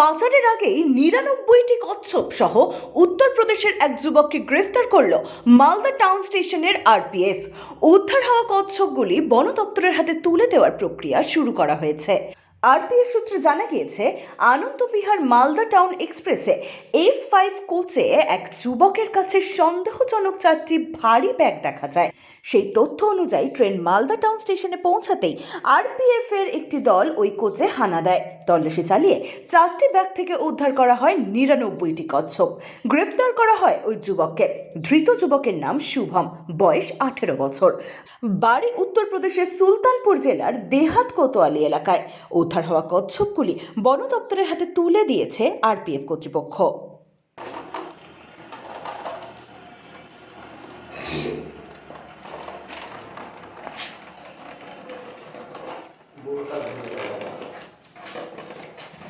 পাচারের আগেই নিরানব্বইটি কচ্ছপ সহ উত্তরপ্রদেশের এক যুবককে গ্রেফতার করল মালদা টাউন স্টেশনের আরপিএফ। উদ্ধার হওয়া কচ্ছপগুলি বন দপ্তরের হাতে তুলে দেওয়ার প্রক্রিয়া শুরু করা হয়েছে। আরপিএফ সূত্রে জানা গিয়েছে, আনন্দবিহার মালদা টাউন এক্সপ্রেসে এস ফাইভ কোচে এক যুবকের কাছে সন্দেহজনক চারটি ভারী ব্যাগ দেখা যায়। সেই তথ্য অনুযায়ী, ট্রেন মালদা টাউন স্টেশনে পৌঁছাতেই আরপিএফ এর একটি দল ওই কোচে হানা দেয়। তল্লাশি চালিয়ে চারটি ব্যাগ থেকে উদ্ধার করা হয় নিরানব্বইটি কচ্ছপ। গ্রেফতার করা হয় ওই যুবককে। ধৃত যুবকের নাম শুভম, বয়স আঠেরো বছর। বাড়ি উত্তরপ্রদেশের সুলতানপুর জেলার দেহাত কোতোয়ালি এলাকায়। উদ্ধার হওয়া কচ্ছপগুলি বন দপ্তরের হাতে তুলে দিয়েছে আরপিএফ কর্তৃপক্ষ।